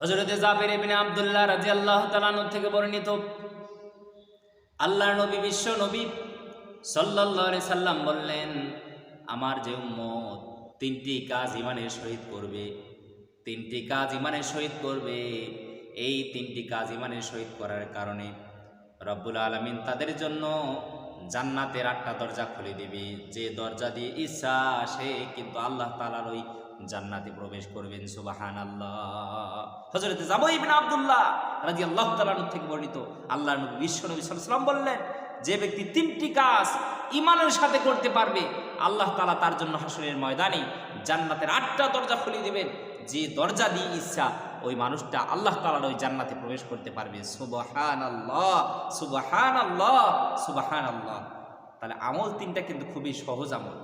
হজরতে জাবের ইবনে আব্দুল্লাহ রাদিয়াল্লাহু আল্লাহ আনহু থেকে বর্ণিত, আল্লাহর নবী, বিশ্ব নবী আলাইহি সাল্লাম বললেন, আমার যে উম্মত তিনটি কাজ ইমানের সহিত করবে, তিনটি কাজ ইমানের সহিত করবে, এই তিনটি কাজ ইমানের সহিত করার কারণে রব্বুল আলমিন তাদের জন্য জান্নাতের আটটা দরজা খুলে দিবে। যে দরজা দিয়ে ইচ্ছা সে কিন্তু আল্লাহ তালার ওই জান্নাতে প্রবেশ করবেন সুবাহান আল্লাহ হজরতে যাব ইবিন আবদুল্লাহ রাজি আল্লাহ তালার থেকে বর্ণিত আল্লাহ নবী, বিশ্ব নবী সাল্লাম বললেন, যে ব্যক্তি তিনটি কাজ ইমানের সাথে করতে পারবে, আল্লাহ তালা তার জন্য হাসনের ময়দানে জান্নাতের আটটা দরজা খুলে দিবেন। যে দরজা দিয়ে ইচ্ছা, ওই মানুষটা আল্লাহ তালার ওই জান্নাতে প্রবেশ করতে পারবে। সুবাহান আল্লাহ সুবাহান আল্লাহ সুবাহান আল্লাহ তাহলে আমল তিনটা কিন্তু খুবই সহজ আমল।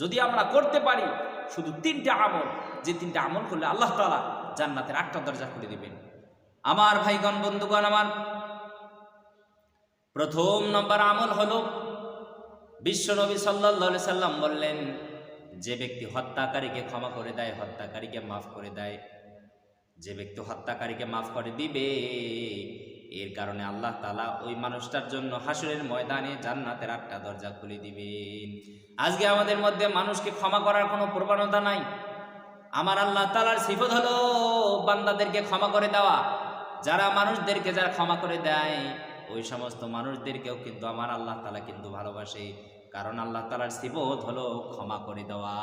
যদি আমরা করতে পারি শুধু তিনটা আমল। যে তিনটা আমল করলে আল্লাহ তালা জান্নাতের আটটা দরজা খুলে দিবেন। আমার ভাইগণ, বন্ধুগণ, আমার প্রথম নম্বর আমল হলো বিশ্বনবী সাল্লাহ সাল্লাম বললেন, যে ব্যক্তি হত্যাকারীকে ক্ষমা করে দেয়, হত্যাকারীকে মাফ করে দেয়, যে ব্যক্তি হত্যাকারীকে মাফ করে দিবে এর কারণে আল্লাহ তালা ওই মানুষটার জন্য হাসুরের ময়দানে জান্নাতের আটটা দরজা খুলে দিবেন। আজকে আমাদের মধ্যে মানুষকে ক্ষমা করার কোনো প্রবণতা নাই। আমার আল্লাহ তালার সিফত হলো বান্দাদেরকে ক্ষমা করে দেওয়া। যারা মানুষদেরকে যারা ক্ষমা করে দেয়, ওই সমস্ত মানুষদেরকেও কিন্তু আমার আল্লাহ তালা কিন্তু ভালোবাসে। কারণ আল্লাহ তালার সিবত হলো ক্ষমা করে দেওয়া।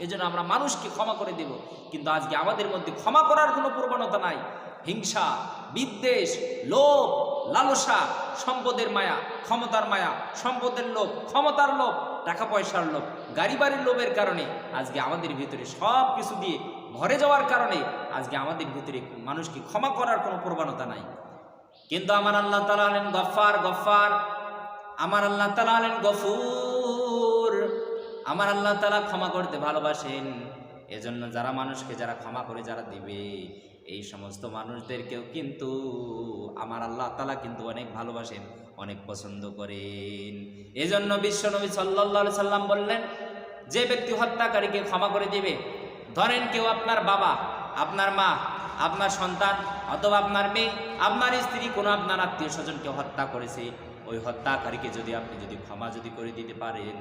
এই জন্য আমরা মানুষকে ক্ষমা করে দেব। কিন্তু আজকে আমাদের মধ্যে ক্ষমা করার কোনো প্রবণতা নাই। হিংসা, বিদ্বেষ, লোভ, লালসা, সম্পদের মায়া, ক্ষমতার মায়া, সম্পদের লোভ, ক্ষমতার লোভ, টাকা পয়সার লোভ গাড়ি বাড়ির লোভের কারণে আজকে আমাদের ভিতরে সব কিছু দিয়ে ভরে যাওয়ার কারণে আজকে আমাদের ভিতরে মানুষকে ক্ষমা করার কোনো প্রবণতা নাই। কিন্তু আমার আল্লাহ তালা আলেন গফার গফার আমার আল্লাহ তালা আলেন গফুর। আমার আল্লাহ তালা ক্ষমা করতে ভালোবাসেন। এজন্য যারা মানুষকে যারা ক্ষমা করে যারা দিবে। এই সমস্ত মানুষদেরকেও কিন্তু আমার আল্লাহ তালা কিন্তু অনেক ভালোবাসেন, অনেক পছন্দ করেন। এজন্য বিশ্বনবী সাল্লাহ সাল্লাম বললেন, যে ব্যক্তি হত্যাকারীকে ক্ষমা করে দিবে, ধরেন কেউ আপনার বাবা, আপনার মা, আপনার সন্তান অথবা আপনার মেয়ে, আপনার স্ত্রী, কোনো আপনার আত্মীয় স্বজনকে হত্যা করেছে, ওই হত্যাকারীকে যদি আপনি যদি ক্ষমা যদি করে দিতে পারেন।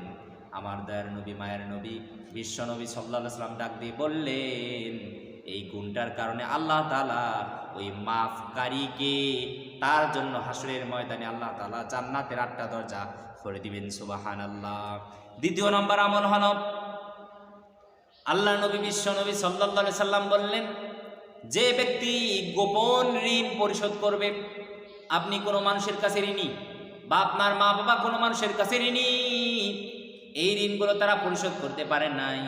আমার দয়ার নবী, মায়ের নবী বিশ্ব নবী সাল্লাহ সাল্লাম ডাক দিয়ে বললেন এই গুণটার কারণে আল্লাহ তালা ওই মাফকারীকে তার জন্য হাসরের ময়দানে আল্লাহ তালা জান্নাতের আটটা দরজা করে দিবেন সুবাহান আল্লাহ দ্বিতীয় নম্বর আমল হল আল্লাহ নবী বিশ্ব নবী সাল্লাহ সাল্লাম বললেন, যে ব্যক্তি গোপন ঋণ পরিশোধ করবে, আপনি কোনো মানুষের কাছে ঋণী বা আপনার মা বাবা কোনো মানুষের কাছে ঋণী, এই ঋণগুলো তারা পরিশোধ করতে পারেন নাই।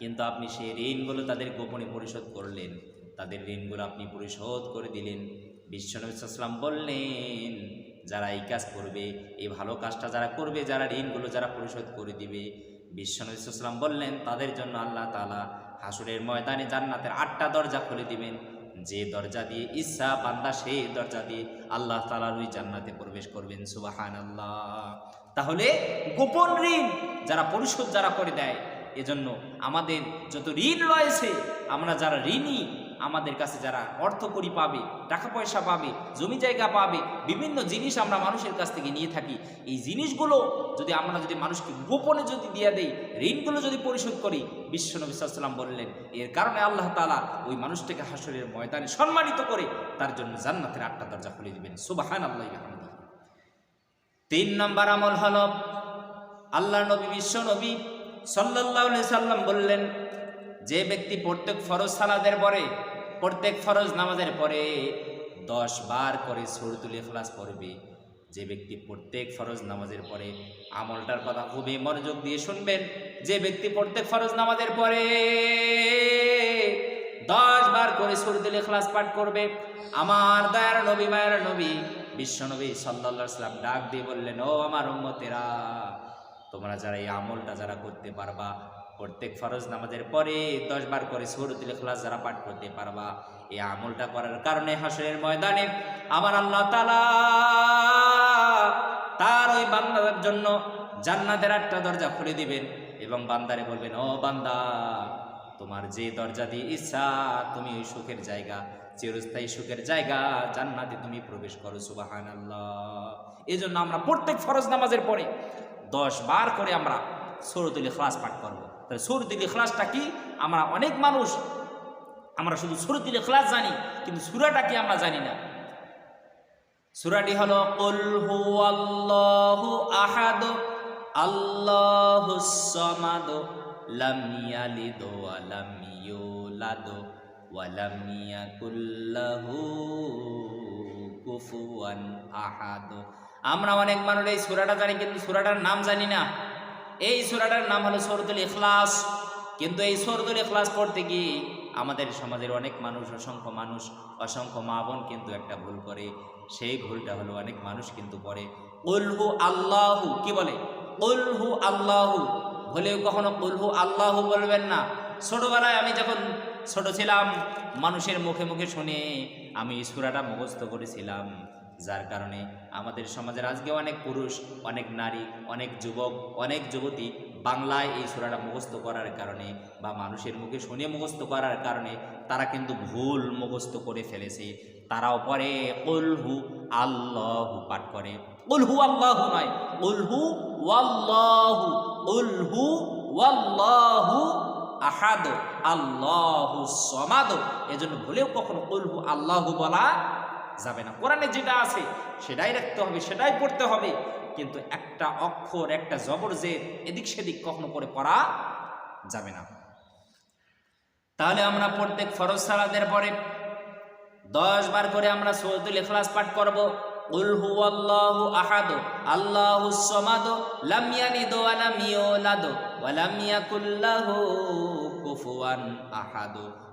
কিন্তু আপনি সেই ঋণগুলো তাদের গোপনে পরিশোধ করলেন। তাদের ঋণগুলো আপনি পরিশোধ করে দিলেন। বিশ্বনবীলাম বললেন, যারা এই কাজ করবে, এই ভালো কাজটা যারা করবে, যারা ঋণগুলো যারা পরিশোধ করে দিবে। বিশ্বনবীলাম বললেন, তাদের জন্য আল্লাহ তালা হাসুরের ময়দানে জান্নাতের আটটা দরজা খুলে দিবেন। যে দরজা দিয়ে ইচ্ছা বান্দা সেই দরজা দিয়ে আল্লাহ তালার ওই জান্নাতে প্রবেশ করবেন। সুবাহান আল্লাহ তাহলে গোপন ঋণ যারা পরিশোধ যারা করে দেয় এজন্য আমাদের যত ঋণ রয়েছে, আমরা যারা ঋণী, আমাদের কাছে যারা অর্থ করি পাবে, টাকা পয়সা পাবে, জমি জায়গা পাবে, বিভিন্ন জিনিস আমরা মানুষের কাছ থেকে নিয়ে থাকি। এই জিনিসগুলো যদি আমরা যদি মানুষকে গোপনে যদি দিয়ে দেই, ঋণগুলো যদি পরিশোধ করি বিশ্বনবী সাল্লাম বললেন, এর কারণে আল্লাহ তালা ওই মানুষটাকে হাসরের ময়দানে সম্মানিত করে তার জন্য জান্নাতের আটটা দরজা খুলে দিবেন। সুবাহান আল্লাহ তিন নম্বর আমল হল আল্লাহ নবী, বিশ্ব নবী সাল্লাহ সাল্লাম বললেন, যে ব্যক্তি প্রত্যেক ফরজ সালাদের পরে, প্রত্যেক ফরজ নামাজের পরে দশ বার করে সুরতুল ইখলাস পড়বে। যে ব্যক্তি প্রত্যেক ফরজ নামাজের পরে আমলটার কথা খুবই মনোযোগ দিয়ে শুনবেন, যে ব্যক্তি প্রত্যেক ফরজ নামাজের পরে দশ বার করে সুরতুল ইখলাস পাঠ করবে, আমার দয়ার নবী, মায়ের নবী বিশ্ব নবী সাল্লা সাল্লাম ডাক দিয়ে বললেন, ও আমার উম্মতেরা তোমরা যারা এই আমলটা যারা করতে পারবা, প্রত্যেক ফরজ নামাজের পরে দশ বার করে সুরতুল ইখলাস যারা পাঠ করতে পারবা, এই আমলটা করার কারণে হাসরের ময়দানে আমার আল্লাহ তালা তার ওই বান্দাদের জন্য জান্নাতের একটা দরজা খুলে দিবেন এবং বান্দারে বলবেন, ও বান্দা, তোমার যে দরজা দিয়ে ইচ্ছা, তুমি ওই সুখের জায়গা, চিরস্থায়ী সুখের জায়গা, জান্নাতে তুমি প্রবেশ করো সুবাহান আল্লাহ এই জন্য আমরা প্রত্যেক ফরজ নামাজের পরে দশ বার করে আমরা সরতুল ইখলাস পাঠ করব। তাহলে সরতুল ইখলাসটা কি? আমরা অনেক মানুষ, আমরা শুধু সুরতুল ইখলাস জানি, কিন্তু সুরাটা কি আমরা জানি না। সুরাটি হলো আহাদ আল্লাহুস কুফুয়ান আহাদ। আমরা অনেক মানুষ এই সুরাটা জানি, কিন্তু সুরাটার নাম জানি না। এই সুরাটার নাম হলো সূরাতুল ইখলাস। কিন্তু এই সূরাতুল ইখলাস পড়তে গিয়ে আমাদের সমাজের অনেক মানুষ, অসংখ্য মানুষ, অসংখ্য মা বোন কিন্তু একটা ভুল করে। সেই ভুলটা হলো অনেক মানুষ কিন্তু করে। উলহু আল্লাহু, কি বলে? উলহু আল্লাহু। ভুলেও কখনো উলহু আল্লাহু বলবেন না। ছোটবেলায় আমি যখন ছোট ছিলাম, মানুষের মুখে মুখে শুনে আমি সূরাটা মুখস্থ করেছিলাম। যার কারণে আমাদের সমাজের আজকে অনেক পুরুষ, অনেক নারী, অনেক যুবক, অনেক যুবতী বাংলায় এই সূরাটা মুখস্থ করার কারণে বা মানুষের মুখে শুনে মুখস্থ করার কারণে তারা কিন্তু ভুল মুখস্থ করে ফেলেছে। তারাও পরে উলহু আল্লাহু পাঠ করে। উলহু আল্লাহু নয় উলহু ওয়াল্লাহু উলহু ওয়াল্লাহু আহাদ, আল্লাহু সমাদ। এজন্য ভুলেও কখনো উলহু আল্লাহু বলা যাবে না। কোরআনে যেটা আছে, সেটাই রাখতে হবে, সেটাই পড়তে হবে। কিন্তু একটা অক্ষর, একটা জবর জেদ এদিক সেদিক কখনো করে পড়া যাবে না। তাহলে আমরা প্রত্যেক ফরজ সালাদের পরে দশ বার করে আমরা সৌদুল ইখলাস পাঠ করব। উল আহাদ কুফুয়ান আহাদ।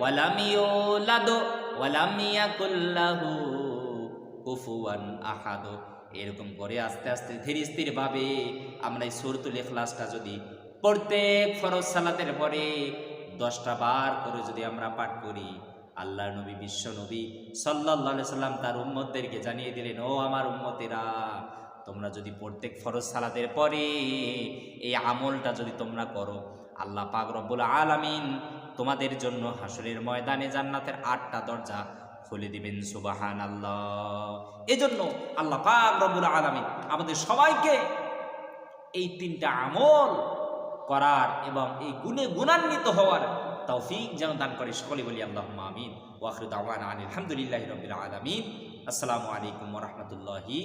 ওয়ালামিওলাদ ওয়ালামিয়া কুল্লাহু কুফুয়ান আহাদ। এরকম করে আস্তে আস্তে ধীরে স্থিরভাবে আমরা এই সুরতুল এখলাসটা যদি প্রত্যেক ফরজ সালাতের পরে দশটা বার করে যদি আমরা পাঠ করি আল্লাহ নবী, বিশ্ব নবী সাল্লাহ সাল্লাম তার উম্মতদেরকে জানিয়ে দিলেন, ও আমার উম্মতেরা, তোমরা যদি প্রত্যেক ফরজ সালাতের পরে এই আমলটা যদি তোমরা করো, আল্লাহ পাক রব্বুল আলামিন তোমাদের জন্য হাসরের ময়দানে জান্নাতের আটটা দরজা খুলে দিবেন সুবাহান আল্লাহ এজন্য আল্লাহ পাক রব্বুল আলামিন আমাদের সবাইকে এই তিনটা আমল করার এবং এই গুণে গুণান্বিত হওয়ার তৌফিক যেন দান করে সকলে বলি আল্লাহ আমিন ওয়াখরুদ আওয়ান আলহামদুলিল্লাহ রবিল আলমিন। আসসালামু আলাইকুম রহমতুল্লাহি